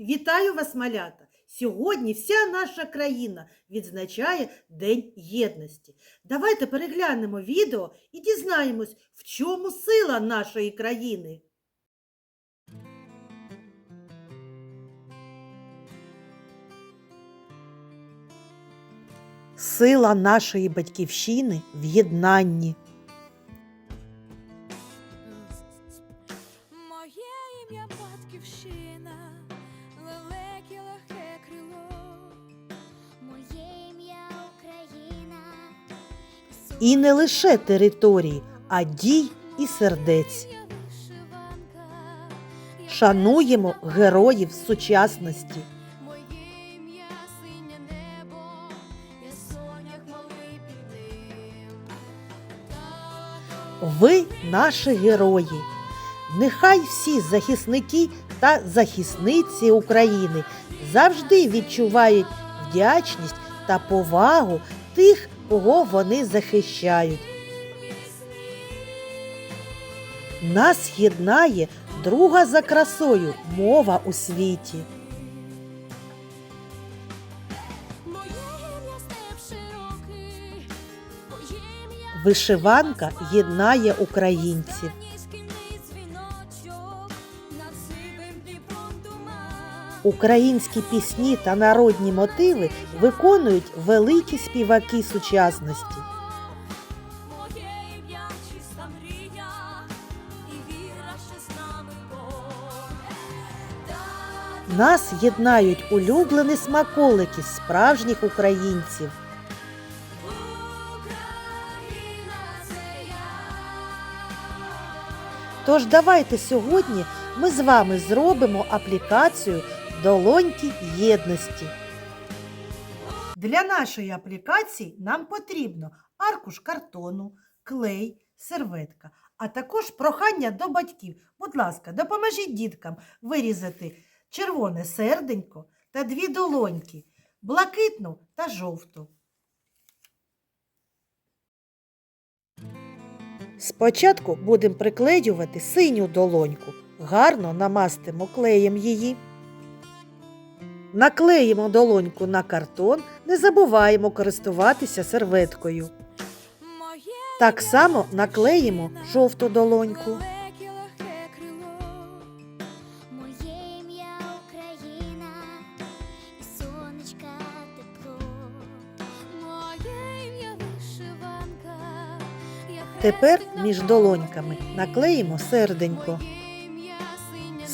Вітаю вас, малята! Сьогодні вся наша країна відзначає День єдності. Давайте переглянемо відео і дізнаємось, в чому сила нашої країни. Сила нашої батьківщини в єднанні. Моє ім'я батьківщина, І не лише території, а дій і сердець. Шануємо героїв сучасності. Ви наші герої. Нехай всі захисники та захисниці України завжди відчувають вдячність та повагу тих, кого вони захищають. Нас єднає друга за красою мова у світі. Вишиванка єднає українців. Українські пісні та народні мотиви виконують великі співаки сучасності. Нас єднають улюблені смаколики справжніх українців. Тож давайте сьогодні ми з вами зробимо аплікацію Долоньки єдності. Для нашої аплікації нам потрібно аркуш картону, клей, серветка, а також прохання до батьків. Будь ласка, допоможіть діткам вирізати червоне серденько та дві долоньки, блакитну та жовту. Спочатку будемо приклеювати синю долоньку. Гарно намастимо клеєм її. Наклеїмо долоньку на картон, не забуваємо користуватися серветкою. Так само наклеїмо жовту долоньку. Тепер між долоньками наклеїмо серденько.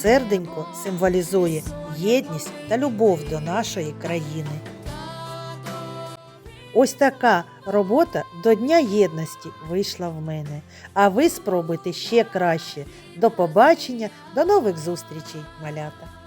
Серденько символізує єдність та любов до нашої країни. Ось така робота до Дня єдності вийшла в мене. А ви спробуйте ще краще. До побачення, до нових зустрічей, малята!